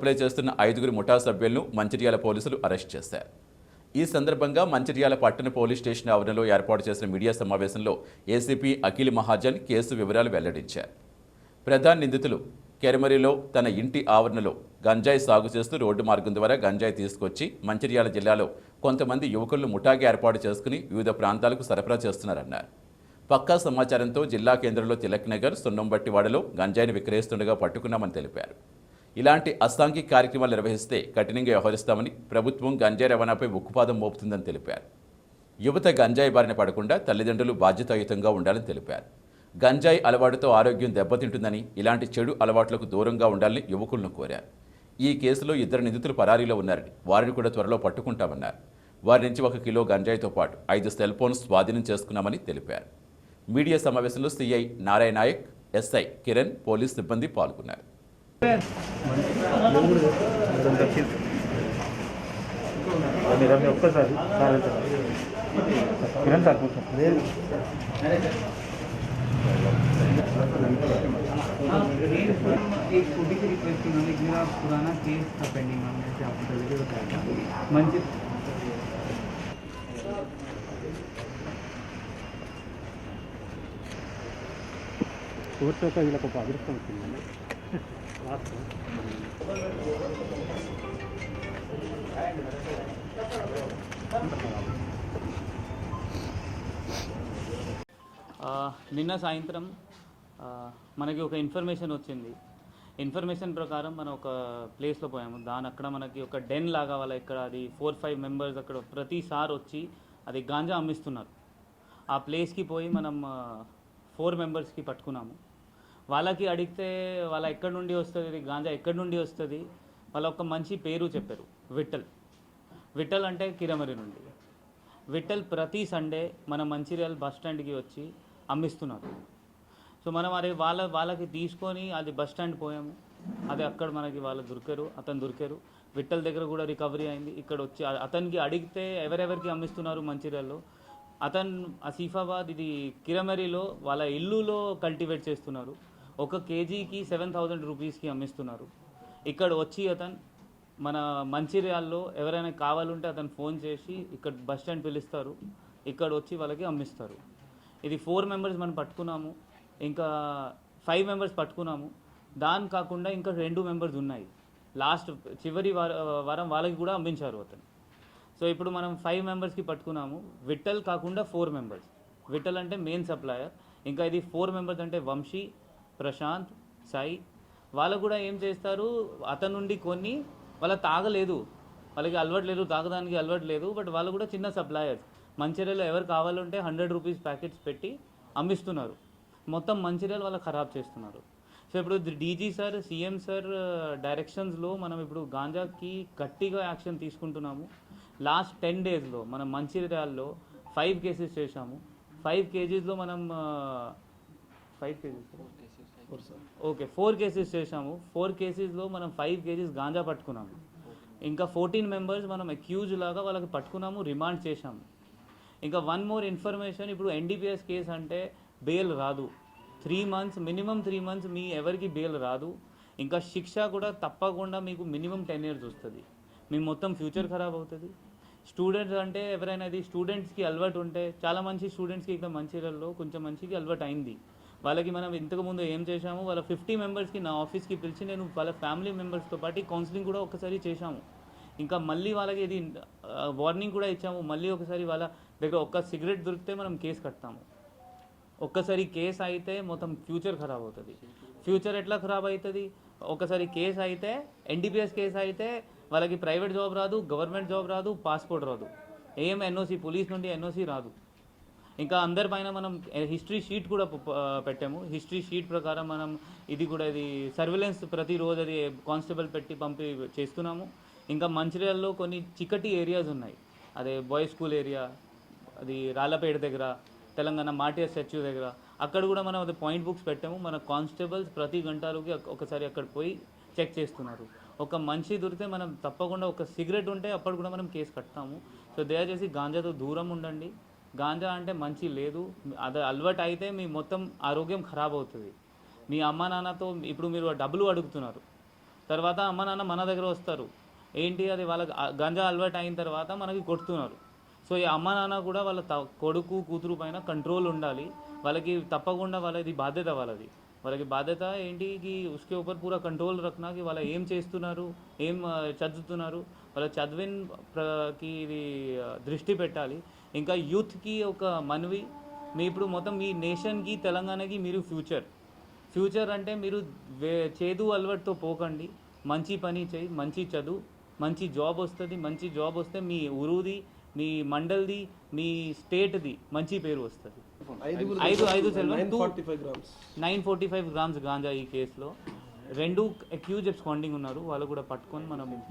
Apply చేస్తున్న ఐదుగురు ముఠా సభ్యులను మంచిర్యాల పోలీసులు అరెస్ట్ చేశారు. ఈ సందర్భంగా మంచిర్యాల పట్టణ పోలీస్ స్టేషన్ ఆవరణలో ఏర్పాటు చేసిన మీడియా సమావేశంలో ఏసీపీ అఖిల్ మహాజన్ కేసు వివరాలు వెల్లడించారు. ప్రధాన నిందితులు కెరమరిలో తన ఇంటి ఆవరణలో గంజాయి సాగు చేస్తూ రోడ్డు మార్గం ద్వారా గంజాయి తీసుకొచ్చి మంచిర్యాల జిల్లాలో కొంతమంది యువకులను ముఠాగా ఏర్పాటు చేసుకుని వివిధ ప్రాంతాలకు సరఫరా చేస్తున్నారన్నారు. పక్కా సమాచారంతో జిల్లా కేంద్రంలో తిలక్ నగర్ సున్నంబట్టివాడలో గంజాయిని విక్రయిస్తుండగా పట్టుకున్నామని తెలిపారు. ఇలాంటి అసాంఘిక కార్యక్రమాలు నిర్వహిస్తే కఠినంగా వ్యవహరిస్తామని ప్రభుత్వం గంజాయి రవాణాపై ఉక్కుపాదం మోపుతుందని తెలిపారు. యువత గంజాయి బారిన పడకుండా తల్లిదండ్రులు బాధ్యతాయుతంగా ఉండాలని తెలిపారు. గంజాయి అలవాటుతో ఆరోగ్యం దెబ్బతింటుందని ఇలాంటి చెడు అలవాట్లకు దూరంగా ఉండాలని యువకులను కోరారు. ఈ కేసులో ఇద్దరు నిందితులు పరారీలో ఉన్నారని వారిని కూడా త్వరలో పట్టుకుంటామన్నారు. వారి నుంచి ఒక కిలో గంజాయితో పాటు ఐదు సెల్ ఫోన్స్ స్వాధీనం చేసుకున్నామని తెలిపారు. మీడియా సమావేశంలో CI Narayana Nayak SI Kiran police సిబ్బంది పాల్గొన్నారు. మీరు మీ ఒక్కసారి సార్ కిరణ్ సార్ కూర్చోండి एक छोटी सी रिक्वेस्ट थी मैम एक मेरा पुराना केस था पेंडिंग मैम जैसे आपको पहले भी बताया था मंजिल కూర్చోక వీళ్ళకి ఒక అదృష్టం వచ్చిందండి లాస్ట్ ఆ, నిన్న సాయంత్రం మనకి ఒక ఇన్ఫర్మేషన్ వచ్చింది. ఇన్ఫర్మేషన్ ప్రకారం మనం ఒక ప్లేస్లో పోయాము. దాని అక్కడ మనకి ఒక డెన్ లాగా వాళ్ళ ఇక్కడ అది ఫోర్ ఫైవ్ మెంబర్స్ అక్కడ ప్రతిసారి వచ్చి అది గాంజా అమ్మిస్తున్నారు. ఆ ప్లేస్కి పోయి మనం ఫోర్ మెంబర్స్కి పట్టుకున్నాము. వాళ్ళకి అడిగితే వాళ్ళ ఎక్కడి నుండి వస్తుంది? గాంజా ఎక్కడి నుండి వస్తుంది? వాళ్ళ ఒక మంచి పేరు చెప్పారు విఠల్. విఠల్ అంటే కిరమరి నుండి. విఠల్ ప్రతి సండే మన మంచిర్యాల బస్ స్టాండ్కి వచ్చి అమ్మిస్తున్నారు. సో మనం అది వాళ్ళ వాళ్ళకి తీసుకొని అది బస్ స్టాండ్ పోయాము అది అక్కడ మనకి వాళ్ళు దొరికారు అతను దొరికారు. విట్టల దగ్గర కూడా రికవరీ అయింది. ఇక్కడ వచ్చి అతనికి అడిగితే ఎవరెవరికి అమ్మిస్తున్నారు మంచిర్యాలలో? అతను ఆసిఫాబాద్ ఇది కిరమరిలో వాళ్ళ ఇల్లులో కల్టివేట్ చేస్తున్నారు. ఒక కేజీకి సెవెన్ థౌజండ్ రూపీస్కి అమ్మిస్తున్నారు. ఇక్కడ వచ్చి అతను మన మంచిర్యాల్లో ఎవరైనా కావాలంటే అతను ఫోన్ చేసి ఇక్కడ బస్ స్టాండ్ పిలుస్తారు. ఇక్కడ వచ్చి వాళ్ళకి అమ్మిస్తారు. ఇది ఫోర్ మెంబర్స్ మనం పట్టుకున్నాము. ఇంకా ఫైవ్ మెంబర్స్ పట్టుకున్నాము. దాని కాకుండా ఇంకా రెండు మెంబర్స్ ఉన్నాయి. లాస్ట్ చివరి వార వారం వాళ్ళకి కూడా అమ్మించారు అతను. సో ఇప్పుడు మనం ఫైవ్ మెంబర్స్కి పట్టుకున్నాము. విట్టల్ కాకుండా ఫోర్ మెంబర్స్. విట్టల్ అంటే మెయిన్ సప్లయర్. ఇంకా ఇది ఫోర్ మెంబర్స్ అంటే వంశీ. ప్రశాంత్ సాయి వాళ్ళు కూడా ఏం చేస్తారు? అతని నుండి కొన్ని వాళ్ళ తాగలేదు. వాళ్ళకి అలవాటు లేదు తాగడానికి అలవాటు లేదు బట్ వాళ్ళు కూడా చిన్న సప్లయర్స్. మంచిర్యాలలో ఎవరు కావాలంటే హండ్రెడ్ రూపీస్ ప్యాకెట్స్ పెట్టి అమ్మిస్తున్నారు. మొత్తం మంచిర్యాల వాళ్ళు ఖరాబ్ చేస్తున్నారు. సో ఇప్పుడు డీజీ సార్ సీఎం సార్ డైరెక్షన్స్లో మనం ఇప్పుడు గాంజాకి గట్టిగా యాక్షన్ తీసుకుంటున్నాము. లాస్ట్ టెన్ డేస్లో మనం మంచిర్యాలలో ఫైవ్ కేసెస్ చేశాము. ఫైవ్ కేజీస్లో మనం five cases okay four cases చేశాము. ఫోర్ కేసెస్లో మనం ఫైవ్ కేజీస్ గాంజా పట్టుకున్నాము. ఇంకా ఫోర్టీన్ మెంబర్స్ మనం అక్యూజ్ లాగా వాళ్ళకి పట్టుకున్నాము రిమాండ్ చేశాము. ఇంకా వన్ మోర్ ఇన్ఫర్మేషన్ ఇప్పుడు ఎన్డీపీఎస్ కేసు అంటే బెయిల్ రాదు. Three months minimum three months మీ ఎవరికి బెయిల్ రాదు. ఇంకా శిక్ష కూడా తప్పకుండా మీకు మినిమం టెన్ ఇయర్స్ వస్తుంది. మీ మొత్తం ఫ్యూచర్ ఖరాబ్ అవుతుంది. స్టూడెంట్స్ అంటే ఎవరైనా ఇది స్టూడెంట్స్కి అలవాటు ఉంటే చాలా మంచి స్టూడెంట్స్కి ఇక్కడ మంచిర్యాలలో కొంచెం మంచికి అలవాటు అయింది. వాళ్ళకి మనం ఇంతకుముందు ఏం చేశాము వాళ్ళ ఫిఫ్టీ మెంబర్స్కి నా ఆఫీస్కి పిలిచి నేను వాళ్ళ ఫ్యామిలీ మెంబర్స్తో పాటు కౌన్సిలింగ్ కూడా ఒకసారి చేశాము. ఇంకా మళ్ళీ వాళ్ళకి ఇది వార్నింగ్ కూడా ఇచ్చాము. మళ్ళీ ఒకసారి వాళ్ళ దగ్గర ఒక్క సిగరెట్ దొరికితే మనం కేసు కడతాము. ఒక్కసారి కేసు అయితే మొత్తం ఫ్యూచర్ ఖరాబ్ అవుతుంది. ఫ్యూచర్ ఎట్లా ఖరాబ్ అవుతుంది ఒకసారి కేసు అయితే ఎన్డీపీఎస్ కేసు అయితే వాళ్ళకి ప్రైవేట్ జాబ్ రాదు గవర్నమెంట్ జాబ్ రాదు పాస్పోర్ట్ రాదు. ఏం ఎన్ఓసి పోలీస్ నుండి ఎన్ఓసి రాదు. ఇంకా అందరి పైన మనం హిస్టరీ షీట్ కూడా పెట్టాము. హిస్టరీ షీట్ ప్రకారం మనం ఇది కూడా ఇది సర్వేలెన్స్ ప్రతిరోజు అది కానిస్టేబుల్ పెట్టి పంపి చేస్తున్నాము. ఇంకా మంచిర్యాలలో కొన్ని చికటి ఏరియాస్ ఉన్నాయి. అదే బాయ్స్ స్కూల్ ఏరియా అది రాళ్ళపేట దగ్గర తెలంగాణ మాటియా స్టాచ్యూ దగ్గర. అక్కడ కూడా మనం అది పాయింట్ బుక్స్ పెట్టాము. మన కానిస్టేబుల్స్ ప్రతి గంటలకి ఒకసారి అక్కడ పోయి చెక్ చేస్తున్నారు. ఒక మనిషి దొరికితే మనం తప్పకుండా ఒక సిగరెట్ ఉంటే అప్పుడు కూడా మనం కేసు కట్టాము. సో దయచేసి గాంజాతో దూరం ఉండండి. గాంజా అంటే మంచి లేదు. అది అలవాటు అయితే మీ మొత్తం ఆరోగ్యం ఖరాబ్ అవుతుంది. మీ అమ్మ నాన్నతో ఇప్పుడు మీరు డబ్బులు అడుగుతున్నారు. తర్వాత అమ్మ నాన్న మన దగ్గర వస్తారు. ఏంటి అది వాళ్ళకి గంజా అలవాటు అయిన తర్వాత మనకి కొడుతున్నారు. సో ఈ అమ్మ నాన్న కూడా వాళ్ళ త- కొడుకు కూతురు పైన కంట్రోల్ ఉండాలి. వాళ్ళకి తప్పకుండా వాళ్ళది బాధ్యత వాళ్ళది. వాళ్ళకి బాధ్యత ఏంటి? కి ఉస్కే ఊపర్ పూరా కంట్రోల్ రఖనా కి వాళ్ళ ఏం చేస్తున్నారు? ఏం చదువుతున్నారు? వాళ్ళ చదివినకి ఇది దృష్టి పెట్టాలి. ఇంకా యూత్కి ఒక మనవి. మీ ఇప్పుడు మొత్తం మీ నేషన్కి తెలంగాణకి మీరు ఫ్యూచర్ ఫ్యూచర్ అంటే మీరు చేదు అలవాటుతో పోకండి. మంచి పని చేయి మంచి చదువు మంచి జాబ్ వస్తుంది. మంచి జాబ్ వస్తే మీ ఉరుది మీ మండల్ది మీ స్టేట్ది మంచి పేరు వస్తుంది. ఐదు ఐదు nine forty five grams. Ganja ఈ కేసులో. రెండు అక్యూజ్ స్పాండింగ్ ఉన్నారు. వాళ్ళు కూడా పట్టుకొని మనం